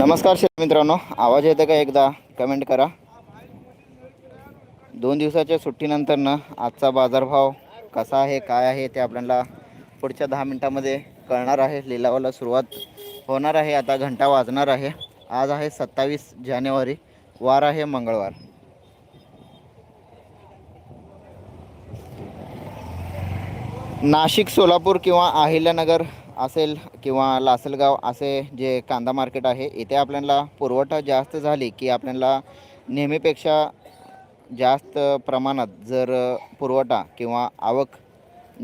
नमस्कार शेतकरी मित्रांनो. आवाज येतो का एकदा? कमेंट करा. दोन दिवसाच्या सुट्टीनंतर ना आजचा बाजारभाव कसा आहे काय आहे ते आपल्याला पुढच्या दहा मिनटामध्ये कळणार आहे. लिलावाला सुरुवात होणार आहे. आता घंटा वाजणार आहे. आज आहे सत्तावीस जानेवारी. वार आहे मंगळवार. नाशिक सोलापूर किंवा अहिल्यानगर असेल किंवा लासलगाव असे जे कांदा मार्केट आहे इथे आपल्याला पुरवठा जास्त झाली की आपल्याला नेहमीपेक्षा जास्त प्रमाणात जर पुरवठा किंवा आवक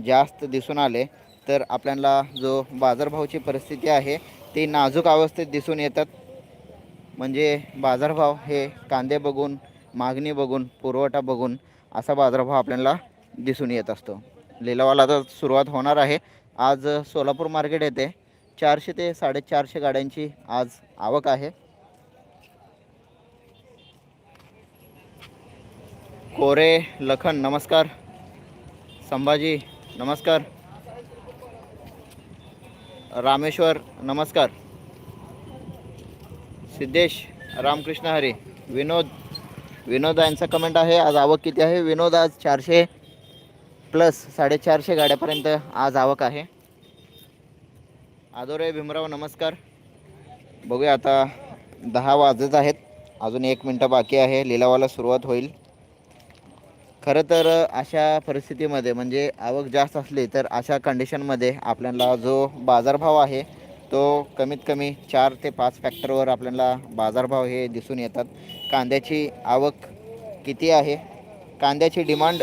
जास्त दिसून आले तर आपल्याला जो बाजारभावाची परिस्थिती आहे ती नाजूक अवस्थेत दिसून येतात. म्हणजे बाजारभाव हे कांदे बघून मागणी बघून पुरवठा बघून असा बाजारभाव आपल्याला दिसून येत असतो. लिलावाला आता सुरुवात होणार आहे. आज सोलापूर मार्केट येते चारशे ते साडेचारशे गाड्यांची आज आवक आहे. कोरे लखन नमस्कार. संभाजी नमस्कार. रामेश्वर नमस्कार. सिद्धेश रामकृष्ण हरी विनोद विनोद यांचा कमेंट आहे. आज आवक किती आहे? विनोद आज चारशे प्लस साडेचारशे गाड्यापर्यंत आज आवक आहे. आदोरे भीमराव नमस्कार. बघूया आता दहा वाजत आहेत. अजून एक मिनटं बाकी आहे. लिलावाला सुरुवात होईल. खरं तर अशा परिस्थितीमध्ये म्हणजे आवक जास्त असली तर अशा कंडिशनमध्ये आपल्याला जो बाजारभाव आहे तो कमीत कमी चार ते पाच फॅक्टरवर आपल्याला बाजारभाव हे दिसून येतात. कांद्याची आवक किती आहे? कांद्याची डिमांड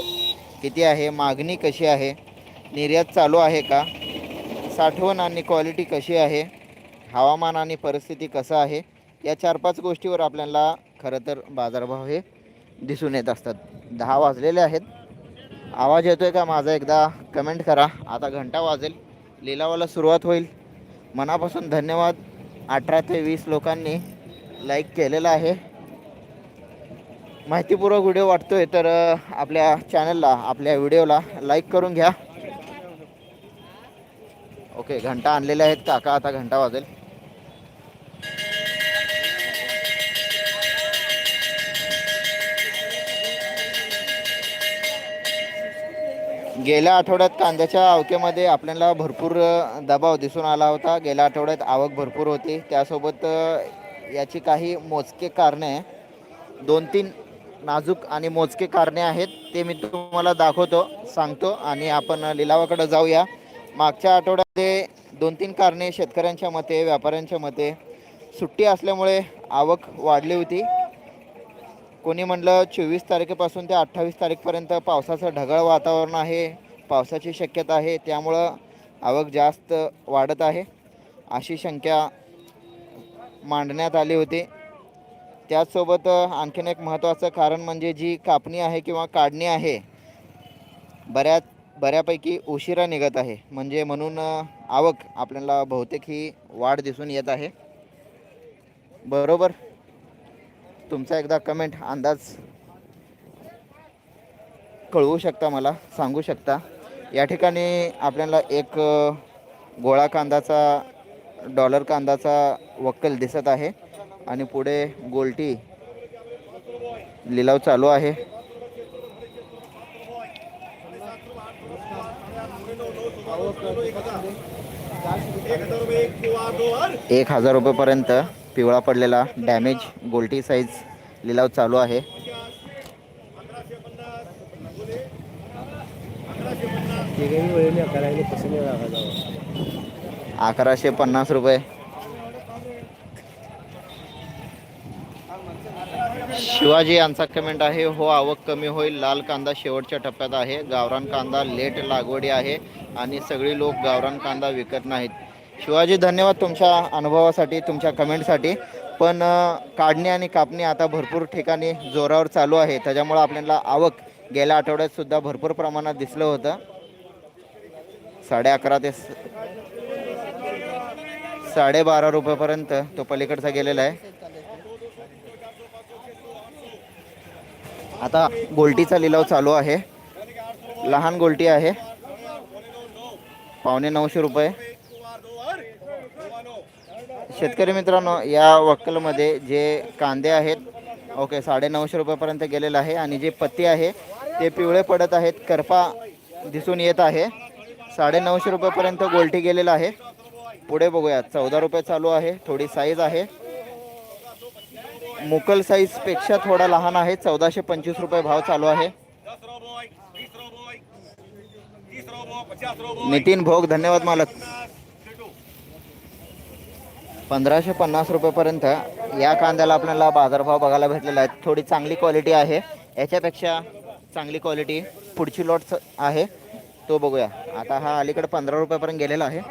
किती आहे? मागणी कशी आहे? निर्यात चालू आहे का? साठवण आणि क्वालिटी कशी आहे? हवामान आणि परिस्थिती कसं आहे? या चार पाच गोष्टीवर आपल्याला खरं तर बाजारभाव हे दिसून येत असतात. दहा वाजलेले आहेत. आवाज येतो आहे का माझा एकदा? कमेंट करा. आता घंटा वाजेल. लिलावाला सुरुवात होईल. मनापासून धन्यवाद. अठरा ते वीस लोकांनी लाईक केलेलं आहे. माहितीपूर्वक व्हिडिओ वाटतोय तर आपल्या चॅनलला आपल्या व्हिडिओला लाईक करून घ्या. ओके घंटा आणलेल्या आहेत काका आता घंटा वाजेल. गेल्या आठवड्यात कांद्याच्या आवकेमध्ये आपल्याला भरपूर दबाव दिसून आला होता. गेल्या आठवड्यात आवक भरपूर होती. त्यासोबत याची काही मोजके कारणे दोन तीन नाजूक आणि मोजके कारणे आहेत ते मी तुम्हाला दाखवतो सांगतो आणि आपण लिलावाकडे जाऊया. मागच्या आठवड्यात आठवड्यामध्ये दोन तीन कारणे शेतकऱ्यांच्या मते व्यापाऱ्यांच्या मते. सुट्टी असल्यामुळे आवक वाढली होती. कोणी म्हणलं चोवीस तारखेपासून ते अठ्ठावीस तारीखपर्यंत पावसाचं ढगाळ वातावरण आहे पावसाची शक्यता आहे त्यामुळं आवक जास्त वाढत आहे अशी शंका मांडण्यात आली होती. त्याचसोबत आणखीन एक महत्त्वाचं कारण म्हणजे जी कापणी आहे किंवा काढणी आहे बऱ्याच बऱ्यापैकी उशिरा निघत आहे. म्हणजे म्हणून आवक आपल्याला बहुतेक ही वाढ दिसून येत आहे. बरोबर? तुमचा एकदा कमेंट अंदाज कळवू शकता मला सांगू शकता? या ठिकाणी आपल्याला एक गोळा कांदाचा डॉलर कांदाचा वक्कल दिसत आहे. आणि पुढे गोल्टी लिलाव चालू आहे. एक हजार रुपयेपर्यंत पिवळा पडलेला डॅमेज गोल्टी साईज लिलाव चालू आहे. अकराशे पन्नास रुपये. शिवाजी यांचा कमेंट आहे हो आवक कमी होईल. लाल कांदा शेवटच्या टप्प्यात आहे. गावरान कांदा लेट लागवडी आहे आणि सगळी लोक गावरान कांदा विकत नाहीत. शिवाजी धन्यवाद तुमच्या अनुभवासाठी तुमच्या कमेंटसाठी. पण काढणी आणि कापणी आता भरपूर ठिकाणी जोरावर चालू आहे. त्याच्यामुळं आपल्याला आवक गेल्या आठवड्यात सुद्धा भरपूर प्रमाणात दिसलं होतं. साडे अकरा ते साडेबारा रुपयेपर्यंत तो पलीकडचा गेलेला आहे. आता गोल्टीचा लिलाव चालू आहे. लहान गोलटी आहे. पावणे नऊशे रुपये. शेतकरी मित्रांनो या वक्कलमध्ये जे कांदे आहेत ओके साडे नऊशे रुपयापर्यंत गेलेलं आहे आणि जे पत्ती आहे ते पिवळे पडत आहेत करपा दिसून येत आहे. साडे नऊशे रुपयापर्यंत गोलटी गेलेलं आहे. पुढे बघूया चौदा रुपये चालू आहे थोडी साईज आहे. मुकल साईजपेक्षा थोडा लहान आहे चौदाशे पंचवीस रुपये भाव चालू आहे. नितीन भोग धन्यवाद मालक. पंधराशे पन्नास रुपयेपर्यंत या कांद्याला आपल्याला बाजारभाव बघायला भेटलेला आहे. थोडी चांगली क्वालिटी आहे. याच्यापेक्षा चांगली क्वालिटी पुढची लॉट आहे. तो बघूया. आता हा अलीकडे पंधरा रुपयापर्यंत गेलेला आहे.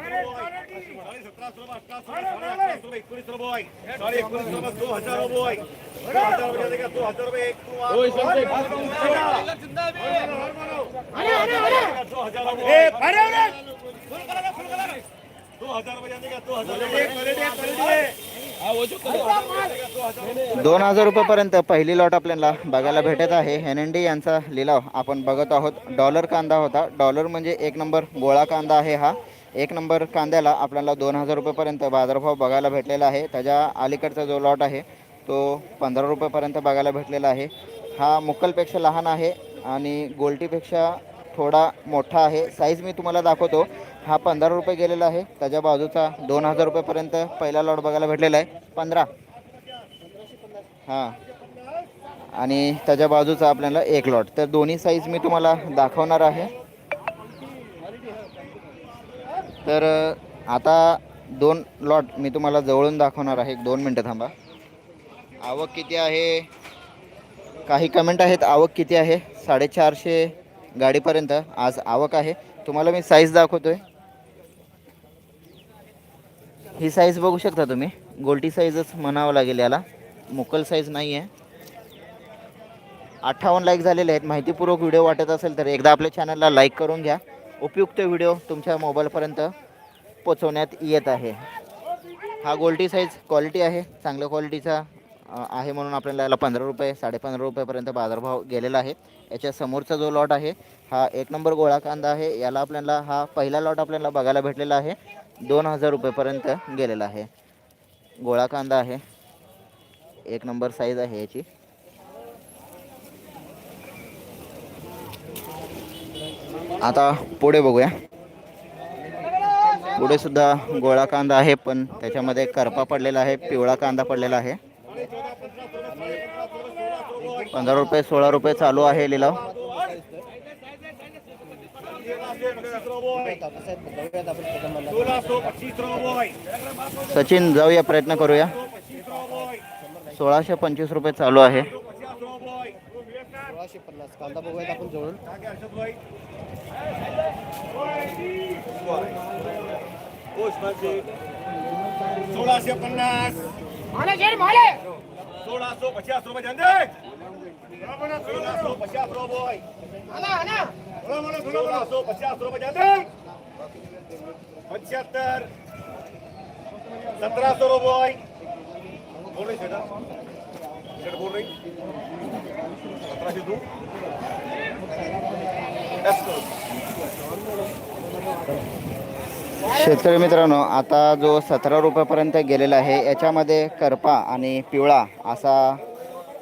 दोन हजार रुपयापर्यंत पहिली लॉट आपल्याला बघायला भेटत आहे. हेनंडी यांचा लिलाव आपण बघत आहोत. डॉलर कांदा होता. डॉलर म्हणजे एक नंबर गोळा कांदा आहे हा. एक नंबर कांद्याला आपल्याला दोन हजार रुपयेपर्यंत बाजारभाव बघायला भेटलेला आहे. त्याच्या अलीकडचा जो लॉट आहे तो पंधरा रुपयेपर्यंत बघायला भेटलेला आहे. हा मुक्कलपेक्षा लहान आहे आणि गोल्टीपेक्षा थोडा मोठा आहे. साईज मी तुम्हाला दाखवतो. हा पंधरा रुपये गेलेला आहे. त्याच्या बाजूचा दोन हजार रुपयेपर्यंत पहिला लॉट बघायला भेटलेला आहे. पंधरा. हां. आणि त्याच्या बाजूचा आपल्याला एक लॉट तर दोन्ही साईज मी तुम्हाला दाखवणार आहे. तर आता दोन लॉट मी तुम्हाला जवळून दाखवणार आहे. एक दोन मिनटं थांबा. आवक किती आहे? काही कमेंट आहेत. आवक किती आहे? साडेचारशे गाडीपर्यंत. आज आवक आहे. तुम्हाला मी साईज दाखवतोय. ही साईज बघू शकता तुम्ही. गोल्टी साईजच म्हणावं लागेल याला. मुकल साईज नाही आहे अठ्ठावन्न लाईक झालेले आहेत. माहितीपूर्वक व्हिडिओ वाटत असेल तर एकदा आपल्या चॅनलला लाईक करून घ्या. उपयुक्त व्हिडिओ तुमच्या मोबाईलपर्यंत पोचवण्यात येत आहे. हा गोल्टी साईज क्वालिटी आहे. चांगल्या क्वालिटीचा आहे म्हणून आपल्याला याला पंधरा रुपये साडेपंधरा रुपयेपर्यंत बाजारभाव गेलेला आहे. याच्या समोरचा जो लॉट आहे हा एक नंबर गोळा कांदा आहे. याला आपल्याला हा पहिला लॉट आपल्याला बघायला भेटलेला आहे. दोन हजार रुपयेपर्यंत गेलेला आहे. गोळा कांदा आहे. एक नंबर साईज आहे याची. आता पुढे बघूया. पुढे सुद्धा गोळा कांदा आहे पण त्याच्यामध्ये करपा पडलेला आहे पिवळा कांदा पडलेला आहे. पंधरा रुपये सोळा रुपये चालू आहे लिलाव. सचिन जाऊया प्रयत्न करूया. सोळाशे पंचवीस रुपये चालू आहे. सोळाशे पन्नास. आपण जवळून सोळाशे पन्नास सोळाशे पचास रुपये. धंदे सोळाशे पचास रुपये सोळाशे पचास रुपये धंदे. पंच्याहत्तर. सतराशे रुपये. बोल रही सेटा सेट बोल रही सतराशे दो शेतकरी मित्रांनो आता जो सतरा रुपयापर्यंत गेलेला आहे याच्यामध्ये करपा आणि पिवळा असा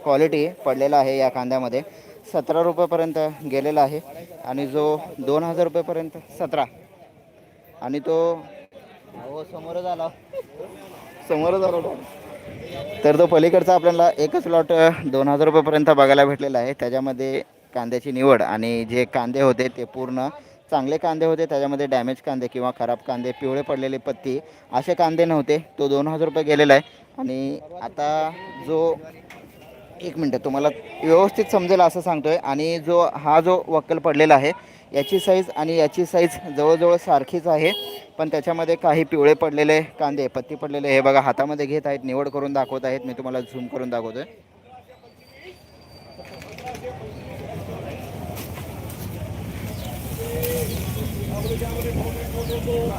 क्वालिटी पडलेला आहे या कांद्यामध्ये. सतरा रुपयापर्यंत गेलेला आहे आणि जो दोन हजार रुपयेपर्यंत सतरा. आणि तो हो समोरच आला समोरच आला तर तो पलीकडचा आपल्याला एकच लॉट दोन हजार रुपयेपर्यंत बघायला भेटलेला आहे. त्याच्यामध्ये कांद्याची निवड आणि जे कांदे होते ते पूर्ण चांगले कांदे होते त्याच्यामध्ये डॅमेज कांदे किंवा खराब कांदे पिवळे पडलेले पत्ती असे कांदे नव्हते. तो दोन हजार रुपये गेलेला आहे. आणि आता जो एक मिनटं तुम्हाला व्यवस्थित समजेल असं सांगतो आहे आणि जो हा जो वक्कल पडलेला आहे याची साईज आणि याची साईज जवळजवळ सारखीच आहे. पण त्याच्यामध्ये काही पिवळे पडलेले कांदे पत्ती पडलेले हे बघा हातामध्ये घेत आहेत निवड करून दाखवत आहेत. मी तुम्हाला झूम करून दाखवतो आहे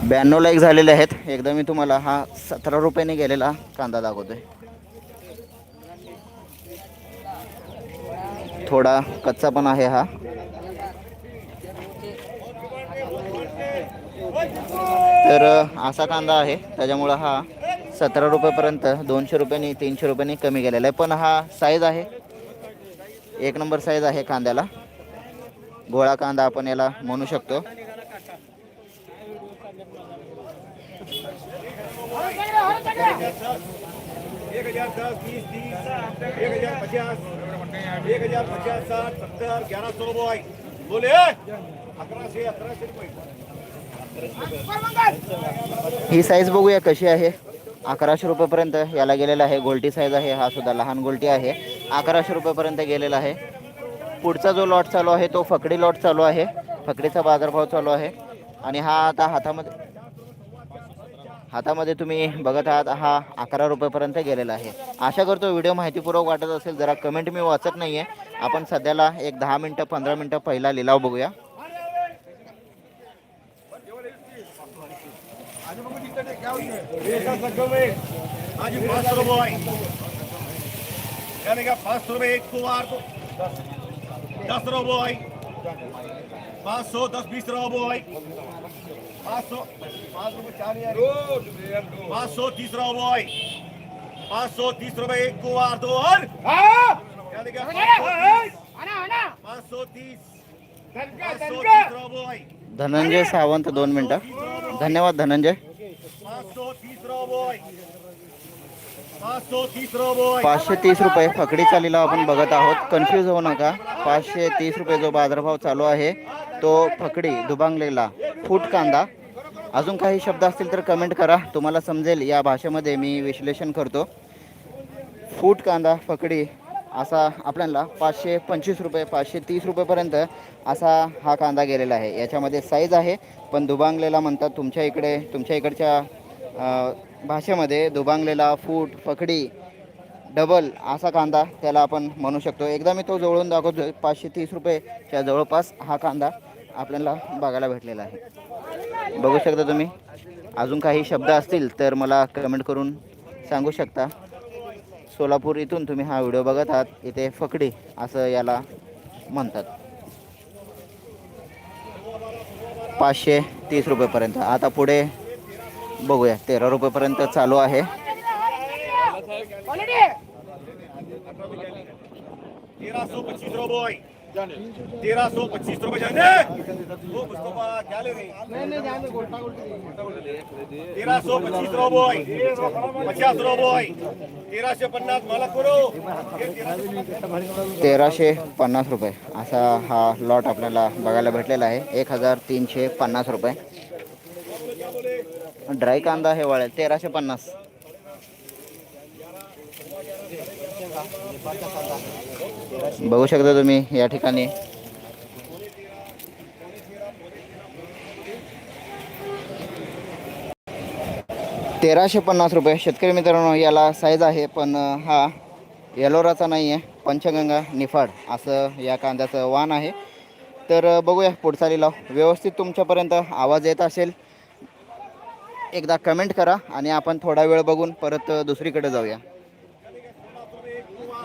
ब्याण्णव लाईक झालेले आहेत. एकदा मी तुम्हाला हा सतरा रुपयाने गेलेला कांदा दाखवतोय. थोडा कच्चा पण आहे हा. तर असा कांदा आहे. त्याच्यामुळं हा सतरा रुपयेपर्यंत दोनशे रुपयांनी तीनशे रुपयांनी कमी गेलेला आहे. पण हा साईज आहे. एक नंबर साईज आहे कांद्याला. गोळा कांदा आपण याला म्हणू शकतो. एक हजार दस बीस तीस एक हजार पचास एक हजार पचास साठ सत्तर ग्यारह सौ रुपये बोले अकराशे अकराशे रुपये ही साईज बघूया कशी आहे. अकराशे रुपयेपर्यंत याला गेलेला आहे. गोल्टी साईज आहे. हा सुद्धा लहान गोल्टी आहे. अकराशे रुपयेपर्यंत गेलेला आहे. पुढचा जो लॉट चालू आहे तो फकडी लॉट चालू आहे. फकडीचा बाजारभाव चालू आहे. आणि हा आता हातामध्ये हातामध्ये तुम्ही बघत आहात हा अकरा रुपयेपर्यंत गेलेला आहे. आशा करतो व्हिडिओ माहितीपूर्वक वाटत असेल जरा कमेंट मी वाचत नाही आहे आपण सध्याला एक दहा मिनटं पंधरा मिनटं पहिला लिलाव बघूया. ऐसा रुपये. पाँच सौ दस रुपये पाँच सौ दस बीस रुपये पाँच सौ पाँच रुपये चार यार. पाँच सौ तीस रुपये पाँच सौ तीस रुपये एक को आर दो और पाँच सौ तीस. पाँच सौ तीस रुपये धनंजय सावंत दोन मिनटं. धन्यवाद धनंजय. पाँच सौ तीस तीस रुपये पाचशे तीस रुपये फकडीचा लिलाव आपण बघत आहोत. कन्फ्यूज होऊ नका. पाचशे तीस रुपये जो बाजारभाव चालू आहे तो फकडी दुबांगलेला फूट कांदा. अजून काही शब्द असतील तर कमेंट करा. तुम्हाला समजेल. या भाषेमध्ये मी विश्लेषण करतो. फूट कांदा फकडी असा आपल्याला पाचशे पंचवीस रुपये पाचशे तीस रुपयेपर्यंत असा हा कांदा गेलेला आहे. याच्यामध्ये साईज आहे पण दुबांगलेला म्हणतात तुमच्या इकडे तुमच्या इकडच्या भाषेमध्ये दुबांगलेला फूट फकडी डबल असा कांदा त्याला आपण म्हणू शकतो. एकदा मी तो जवळून दाखवतो पाचशे तीस रुपयेच्या जवळपास हा कांदा आपल्याला बघायला भेटलेला आहे. बघू शकता तुम्ही. अजून काही शब्द असतील तर मला कमेंट करून सांगू शकता. सोलापूर इथून तुम्ही हा व्हिडिओ बघत आहात. इथे फकडी असं याला म्हणतात. पाचशे तीस रुपयेपर्यंत. आता पुढे बघूया तेरा रुपयेपर्यंत चालू आहे. तेरह तेराशे पन्नास रुपये. असा हा लॉट आपल्याला बघायला भेटलेला आहे. एक हजार तीनशे पन्नास रुपये. ड्राय कांदा आहे वाळेल तेराशे पन्नास. बघू शकता तुम्ही या ठिकाणी. तेराशे पन्नास रुपये. शेतकरी मित्रांनो याला साईज आहे पण हा येलोराचा नाही आहे पंचगंगा निफाड असं या कांद्याचं वाण आहे. तर बघूया पुढचा लिलाव. व्यवस्थित तुमच्यापर्यंत आवाज येत असेल. एकदा कमेंट करा आणि आपण थोडा वेळ बघून परत दुसरीकडे जाऊया.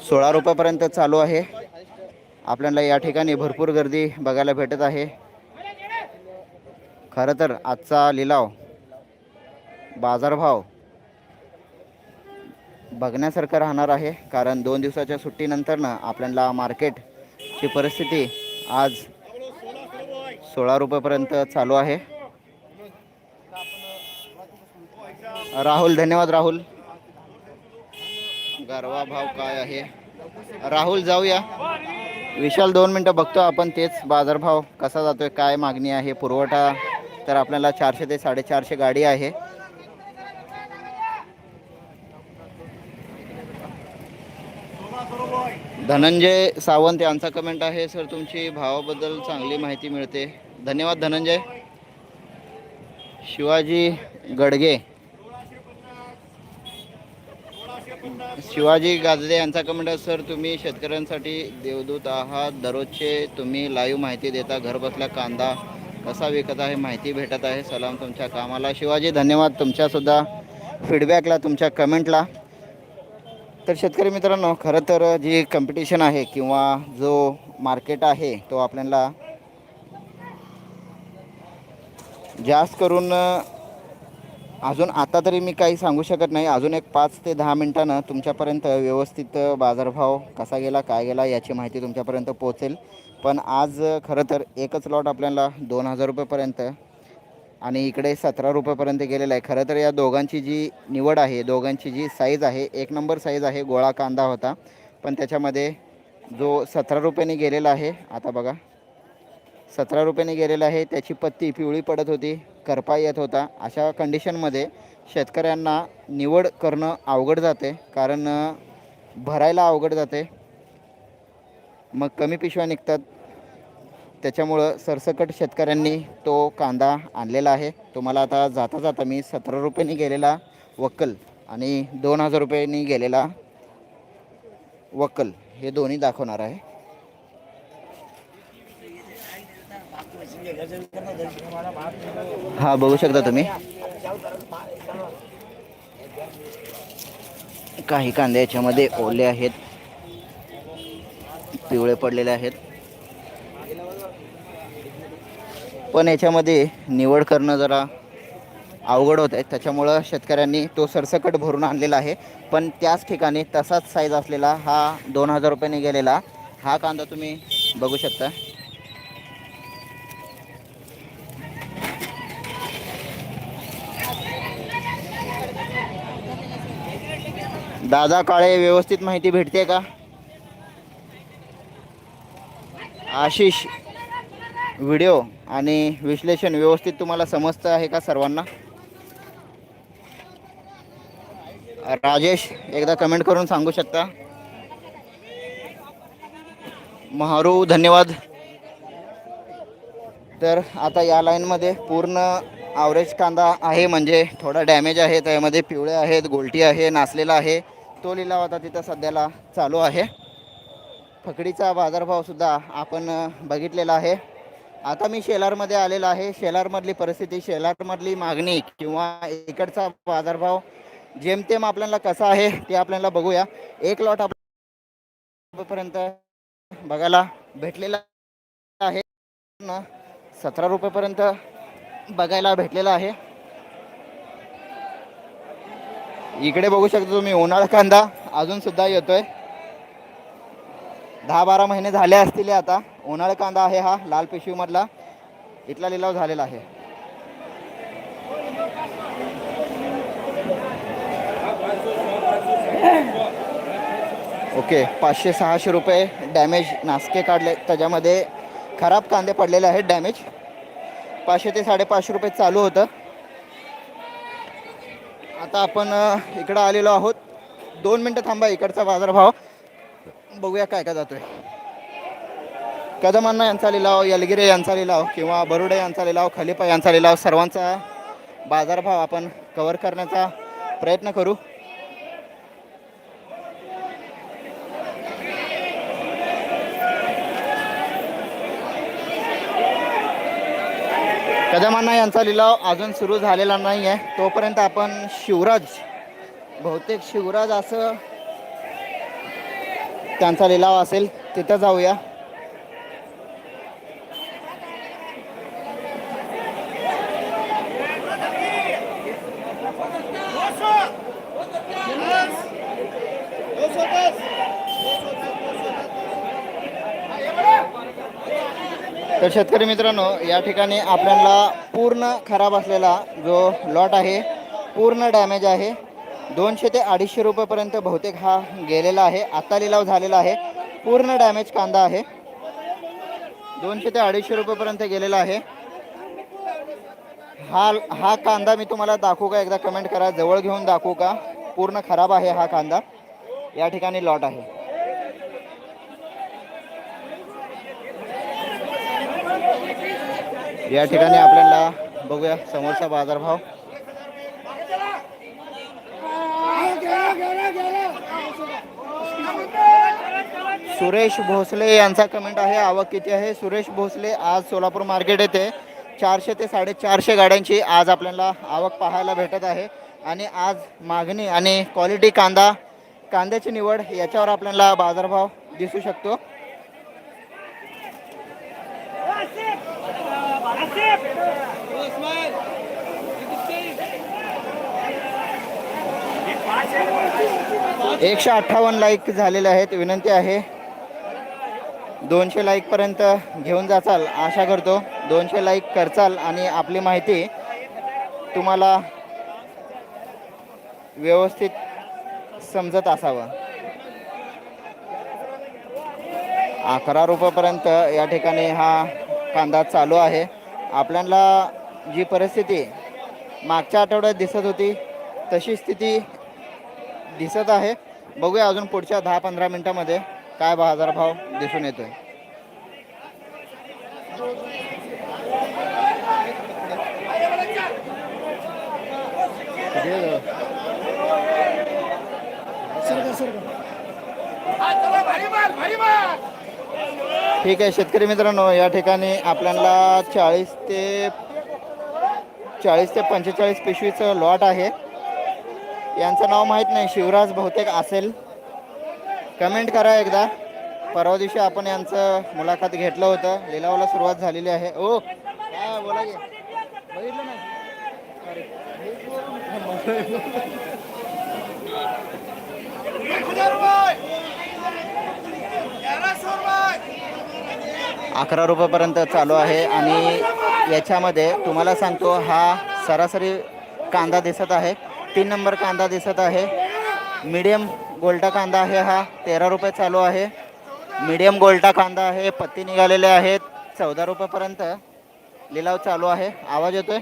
सोळा रुपयापर्यंत चालू आहे. आपल्याला या ठिकाणी भरपूर गर्दी बघायला भेटत आहे. खरं तर आजचा लिलाव बाजारभाव बघण्यासारखं राहणार आहे. कारण दोन दिवसाच्या सुट्टीनंतर ना आपल्याला मार्केटची परिस्थिती आज सोळा रुपयापर्यंत चालू आहे. राहुल धन्यवाद राहुल. गारवा भाव काय आहे? राहुल जाऊया. विशाल दोन मिनटं बघतो आपण तेच बाजारभाव कसा जातोय काय मागणी आहे पुरवठा तर आपल्याला चारशे ते साडेचारशे गाडी आहे. धनंजय सावंत यांचा कमेंट आहे सर तुमची भावाबद्दल चांगली माहिती मिळते. धन्यवाद धनंजय. शिवाजी गडगे. शिवाजी गाजरे यांचा कमेंट आहे सर तुम्ही शेतकऱ्यांसाठी देवदूत आहात. दररोजचे तुम्ही लाईव्ह माहिती देता. घरबसल्या कांदा कसा विकत आहे माहिती भेटत आहे. सलाम तुमच्या कामाला. शिवाजी धन्यवाद तुमच्यासुद्धा फीडबॅकला तुमच्या कमेंटला तर शेतकरी मित्रांनो खरं तर जी कॉम्पिटिशन आहे किंवा जो मार्केट आहे तो आपल्याला जास्त करून अजून आता तरी मी काही सांगू शकत नाही. अजून एक पाच ते दहा मिनटानं तुमच्यापर्यंत व्यवस्थित बाजारभाव कसा गेला काय गेला याची माहिती तुमच्यापर्यंत पोहोचेल. पण आज खरं तर एकच लॉट आपल्याला दोन हजार रुपयेपर्यंत आणि इकडे सतरा रुपयेपर्यंत गेलेला आहे. खरं तर या दोघांची जी निवड आहे दोघांची जी साईज आहे एक नंबर साईज आहे गोळा कांदा होता. पण त्याच्यामध्ये जो सतरा रुपयाने गेलेला आहे आता बघा सतरा रुपयाने गेलेला आहे. त्याची पत्ती पिवळी पडत होती. करपा येत होता. अशा कंडिशनमध्ये शेतकऱ्यांना निवड करणं अवघड जाते. कारण भरायला अवघड जाते. मग कमी पिशव्या निघतात. त्याच्यामुळं सरसकट शेतकऱ्यांनी तो कांदा आणलेला आहे. तुम्हाला आता जाता जाता मी सतरा रुपयांनी गेलेला वक्कल आणि दोन हजार रुपयांनी गेलेला वक्कल हे दोन्ही दाखवणार आहे. हा बघू शकता तुम्ही. काही कांदे याच्यामध्ये ओले आहेत. पिवळे पडलेले आहेत. पण याच्यामध्ये निवड करणं जरा अवघड होत आहे त्याच्यामुळं शेतकऱ्यांनी तो सरसकट भरून आणलेला आहे. पण त्याच ठिकाणी तसाच साईज असलेला हा दोन हजार रुपयाने गेलेला. हा कांदा तुम्ही बघू शकता. दादा काळे व्यवस्थित माहिती भेटते का? आशिष व्हिडिओ आणि विश्लेषण व्यवस्थित तुम्हाला समजतं आहे का सर्वांना? राजेश एकदा कमेंट करून सांगू शकता? महारू धन्यवाद. तर आता या लाईनमध्ये पूर्ण आवरेज कांदा आहे म्हणजे थोडा डॅमेज आहे त्यामध्ये पिवळे आहेत गोलटी आहे नासलेला आहे. तो लिलाव आता तिथं सध्याला चालू आहे. फकडीचा बाजारभावसुद्धा आपण बघितलेला आहे. आता मी शेलारमध्ये आलेला आहे. शेलारमधली परिस्थिती शेलारमधली मागणी किंवा इकडचा बाजारभाव जेमतेम आपल्याला कसा आहे ते आपल्याला बघूया. एक लॉट पर्यंत बघायला भेटलेला आहे. सतरा रुपयेपर्यंत बघायला भेटलेला आहे. इकडे बघू शकता तुम्ही उन्हाळा कांदा अजून सुद्धा येतोय. दहा बारा महिने झाले असतील आता. उन्हाळा कांदा आहे हा लाल पिशवीमधला इथला लिलाव झालेला आहे. ओके पाचशे सहाशे रुपये डॅमेज नासके काढले. त्याच्यामध्ये खराब कांदे पडलेले आहेत डॅमेज. पाचशे ते साडेपाचशे रुपये चालू होतं. आता आपण अ, इकडं आलेलो आहोत. दोन मिनटं थांबा इकडचा बाजारभाव. बघूया काय काय जातोय. कदमांना यांचा लिलाव यलगिरे यांचा लिलाव किंवा बरुडे यांचा लिलाव खलिपा यांचा लिलाव सर्वांचा बाजारभाव आपण कव्हर करण्याचा प्रयत्न करू. कदमांना यांचा लिलाव अजून सुरू झालेला नाही आहे तोपर्यंत आपण शिवराज बहुतेक शिवराज असं त्यांचा लिलाव असेल तिथं जाऊया. तर शेतकरी मित्रांनो या ठिकाणी आपल्याला पूर्ण खराब असलेला जो लॉट आहे पूर्ण डॅमेज आहे. दोनशे ते अडीचशे रुपयेपर्यंत बहुतेक हा गेलेला आहे. आत्ता लिलाव झालेला आहे. पूर्ण डॅमेज कांदा आहे. दोनशे ते अडीचशे रुपयेपर्यंत गेलेला आहे. हा हा कांदा मी तुम्हाला दाखवू का? एकदा कमेंट करा. जवळ घेऊन दाखवू का? पूर्ण खराब आहे हा कांदा. या ठिकाणी लॉट आहे. या ठिकाणी आपल्याला बघूया समोरचा बाजारभाव. सुरेश भोसले यांचा कमेंट आहे आवक किती आहे? सुरेश भोसले आज सोलापूर मार्केट येथे चारशे ते साडेचारशे गाड्यांची आज आपल्याला आवक पाहायला भेटत आहे. आणि आज मागणी आणि क्वालिटी कांदा कांद्याची निवड याच्यावर आपल्याला बाजारभाव दिसू शकतो. एकशे अठ्ठावन्न लाईक झालेले आहेत. विनंती आहे. दोनशे लाईकपर्यंत घेऊन जाचाल. आशा करतो दोनशे लाईक करचाल आणि आपली माहिती तुम्हाला व्यवस्थित समजत असावं. अकरा रुपयापर्यंत या ठिकाणी हा कांदा चालू आहे. आपल्याला जी परिस्थिती मागच्या आठवड्यात दिसत होती तशी स्थिती दिसत आहे. बघूया अजून पुढच्या दहा पंधरा मिनटामध्ये काय बाजारभाव दिसून येतोय. ठीक आहे शेतकरी मित्रांनो या ठिकाणी आपल्याला चाळीस ते चाळीस ते पंचेचाळीस पिशवीचं लॉट आहे. यांचं नाव माहीत नाही शिवराज बहुतेक असेल. कमेंट करा एकदा. परवा दिवशी आपण यांचं मुलाखत घेतलं होतं लिलावाला सुरुवात झालेली आहे. ओ काय बोला की. बघितलं नाही? अकरा रुपयापर्यंत चालू आहे आणि याच्यामध्ये तुम्हाला सांगतो हा सरासरी कांदा दिसत आहे तीन नंबर कांदा दिसत आहे मीडियम गोल्टा कांदा आहे हा तेरा रुपये चालू आहे मीडियम गोल्टा कांदा आहे पत्ती निघालेले आहेत चौदा रुपयापर्यंत लिलाव चालू आहे आवाज येतोय?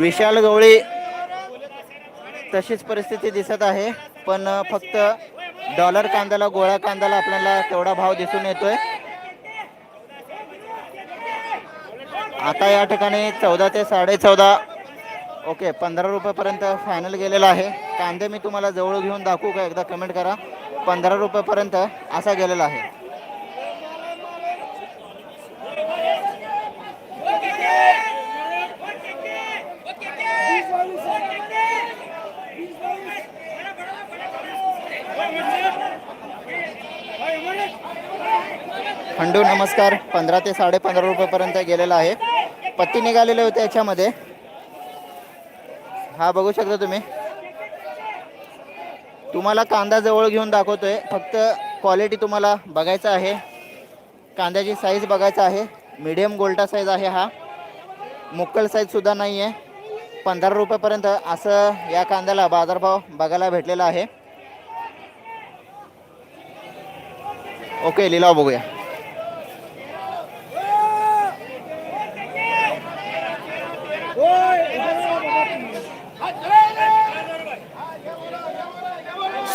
विशाल गवळी तशीच परिस्थिती दिसत आहे पण फक्त डॉलर कांद्याला गोळा कांद्याला आपल्याला तेवढा भाव दिसून येतोय. आता या ठिकाणी चौदा ते साडे चौदा ओके पंधरा रुपयापर्यंत फायनल गेलेला आहे. कांदे मी तुम्हाला जवळ घेऊन दाखवू का? एकदा कमेंट करा. पंधरा रुपयापर्यंत असा गेलेला आहे. हंडू नमस्कार. पंधरा ते साडेपंधरा रुपयापर्यंत गेलेला आहे. पत्ती निघालेले होते याच्यामध्ये. हा बघू शकता तुम्ही. तुम्हाला कांदा जवळ घेऊन दाखवतोय. फक्त क्वालिटी तुम्हाला बघायचं आहे. कांद्याची साईज बघायचं आहे. मीडियम गोल्टा साईज आहे हा. मुक्कल साईजसुद्धा नाही आहे पंधरा रुपयापर्यंत असं या कांद्याला बाजारभाव बघायला भेटलेला आहे. ओके लिलाव बघूया.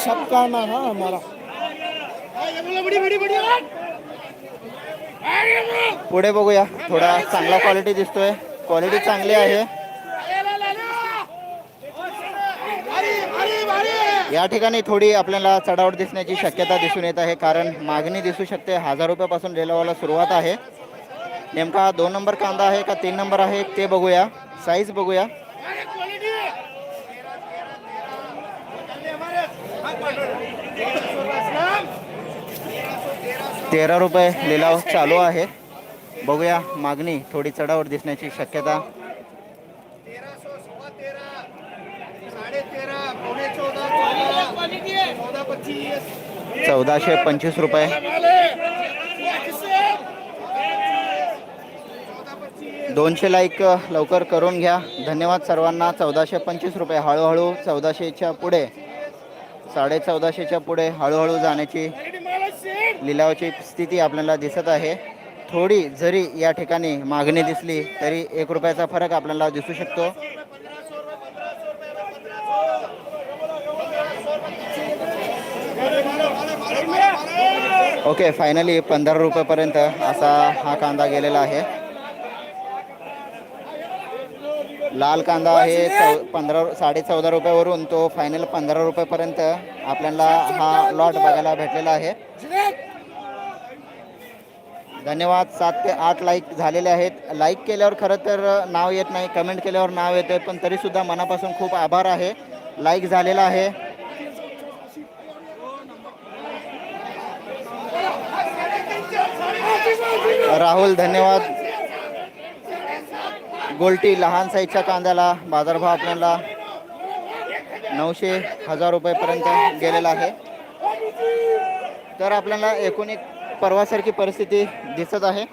सबका ना हा हमारा पुढे बघूया. थोडा चांगला क्वालिटी दिसतोय. क्वालिटी चांगली आहे. या ठिकाणी थोडी आपल्याला चढावट दिसण्याची शक्यता दिसून येत आहे कारण मागणी दिसू शकते. हजार रुपयापासून लिलावाला सुरुवात आहे. नेमका दोन नंबर कांदा आहे का तीन नंबर आहे ते बघूया. साईज बघूया. तेरा रुपये लिलाव चालू आहे बघूया मागणी थोडी चढावर दिसण्याची शक्यता. चौदाशे पंचवीस रुपये. दोनशे लाईक लवकर करून घ्या. धन्यवाद सर्वांना. चौदाशे पंचवीस रुपये हळूहळू चौदाशेच्या पुढे साडे चौदाशेच्या पुढे हळूहळू जाण्याची लिलावाची स्थिती आपल्याला दिसत आहे. थोडी जरी या ठिकाणी मागणी दिसली तरी एक रुपयाचा फरक आपल्याला दिसू शकतो. ओके फायनली पंधरा रुपयापर्यंत असा हा कांदा गेलेला आहे. लाल कांदा आहे चौ पंधरा साडे चौदा रुपयावरून तो फायनल पंधरा रुपयापर्यंत आपल्याला हा लॉट बघायला भेटलेला आहे. धन्यवाद. सात ते आठ लाईक झालेले आहेत. लाईक केल्यावर खरं तर नाव येत नाही. कमेंट केल्यावर नाव येतं पण तरीसुद्धा मनापासून खूप आभार आहे. लाईक झालेला आहे. राहुल धन्यवाद. गोल्टी लहान साईजच्या कांद्याला बाजारभाव आपल्याला नऊशे हजार रुपयेपर्यंत गेलेला आहे. तर आपल्याला एकूण एक परवासारखी परिस्थिती दिसत आहे.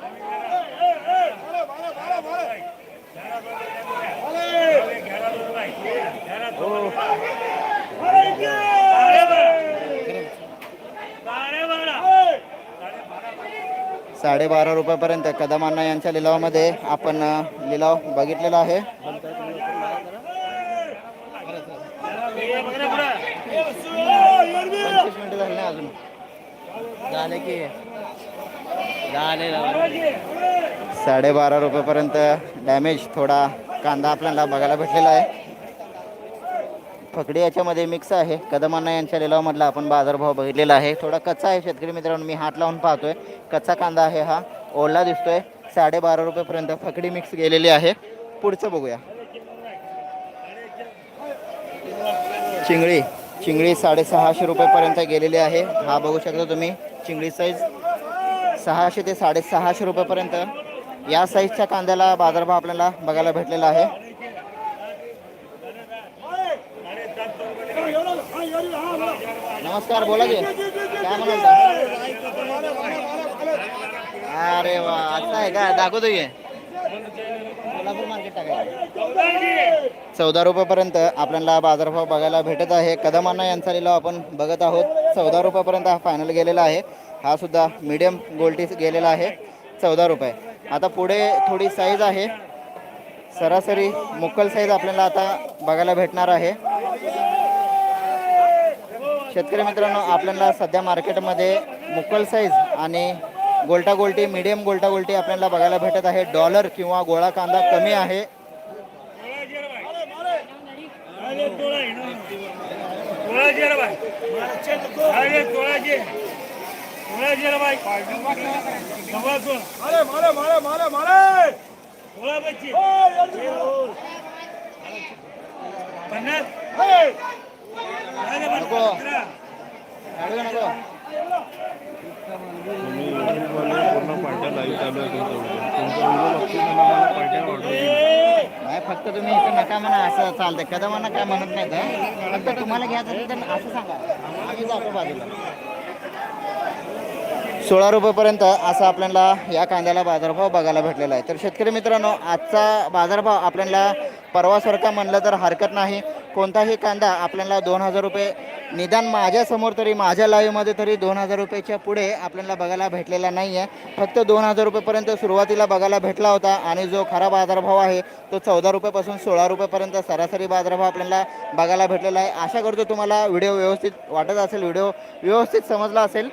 साडेबारा रुपयापर्यंत कदमांना यांच्या लिलावामध्ये आपण लिलाव बघितलेला आहे. साडेबारा रुपयापर्यंत डॅमेज थोडा कांदा आपल्याला बघायला भेटलेला आहे. फकडी याच्यामध्ये मिक्स आहे. कदमांना यांच्या लिलावामधला आपण बाजारभाव बघितलेला आहे. थोडा कच्चा आहे शेतकरी मित्रांनो मी हात लावून पाहतोय. कच्चा कांदा आहे हा. ओला दिसतोय. साडेबारा रुपयेपर्यंत फकडी मिक्स गेलेली आहे. पुढचं बघूया. चिंगळी. चिंगळी साडेसहाशे रुपयेपर्यंत गेलेली आहे. हा बघू शकता तुम्ही. चिंगळी साईज सहाशे ते साडेसहाशे रुपयेपर्यंत. या साईजच्या कांद्याला बाजारभाव आपल्याला बघायला भेटलेला आहे. नमस्कार बोला की. काय म्हणाल अरे वा असं आहे का? दाखवतो की. कोल्हापूर मार्केट टाकायचं चौदा रुपयापर्यंत आपल्याला बाजारभाव बघायला भेटत आहे. कदमांना यांचा लिलाव आपण बघत आहोत. चौदा रुपयापर्यंत हा फायनल गेलेला आहे. हा सुद्धा मीडियम गोल्टीस गेलेला आहे. चौदा रुपये. आता पुढे थोडी साईज आहे. सरासरी मुक्कल साईज आपल्याला आता बघायला भेटणार आहे. शेतकरी मित्रांनो आपल्याला सध्या मार्केटमध्ये मुक्कल साईज आणि गोल्टा गोल्टी मीडियम गोल्टा गोल्टी आपल्याला बघायला भेटत आहे. डॉलर किंवा गोळा कांदा कमी आहे. नाही फक्त तुम्ही इथं नका म्हणा असं चालतंय. कदा म्हणा काय म्हणत नाही का फक्त तुम्हाला घ्यायचं तर असं सांगा. आम्ही जातो बाजूला. सोळा रुपयेपर्यंत असा आपल्याला या कांद्याला बाजारभाव बघायला भेटलेला आहे. तर शेतकरी मित्रांनो आजचा बाजारभाव आपल्याला परवासारखा म्हणलं तर हरकत नाही. कोणताही कांदा आपल्याला दोन हजार रुपये निदान माझ्यासमोर तरी माझ्या लाईव्हमध्ये तरी दोन हजार रुपयेच्या पुढे आपल्याला बघायला भेटलेला नाही आहे फक्त दोन हजार रुपयेपर्यंत सुरुवातीला बघायला भेटला होता आणि जो खरा बाजारभाव आहे तो चौदा रुपयापासून सोळा रुपयेपर्यंत सरासरी बाजारभाव आपल्याला बघायला भेटलेला आहे. आशा करतो तुम्हाला व्हिडिओ व्यवस्थित वाटत असेल व्हिडिओ व्यवस्थित समजला असेल.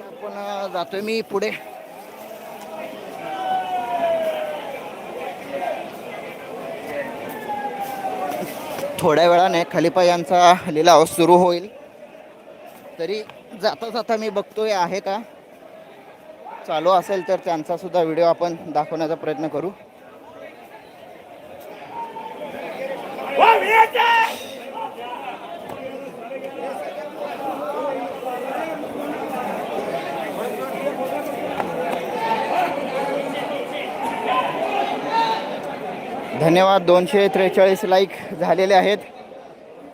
आपण जातोय मी पुढे. थोड्या वेळाने खलिफा यांचा लिलाव सुरू होईल. तरी जाता जाता मी बघतोय आहे का? चालू असेल तर त्यांचा सुद्धा व्हिडिओ आपण दाखवण्याचा प्रयत्न करू. हो, धन्यवाद. दोनशे त्रेचाळीस लाईक झालेले आहेत.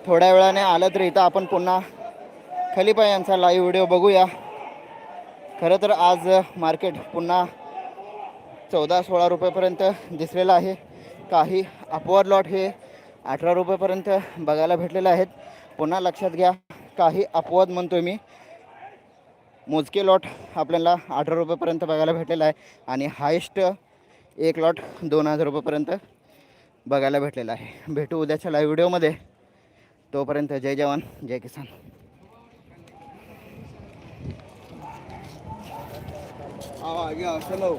थोड्या वेळाने आलं तर इथं आपण पुन्हा खलिपा यांचा लाईव्ह व्हिडिओ बघूया. खरं तर आज मार्केट पुन्हा चौदा सोळा रुपयेपर्यंत दिसलेलं आहे. काही अपवाद लॉट हे अठरा रुपयेपर्यंत बघायला भेटलेले आहेत. पुन्हा लक्षात घ्या काही अपवाद म्हणतोय मी. मोजके लॉट आपल्याला अठरा रुपयेपर्यंत बघायला भेटलेला आहे. आणि हायेस्ट एक लॉट दोन हजार रुपयेपर्यंत बघायला भेटलेला आहे. भेटू उद्याच्या लाईव्ह व्हिडिओमध्ये तोपर्यंत जय जवान जय किसान. चलो.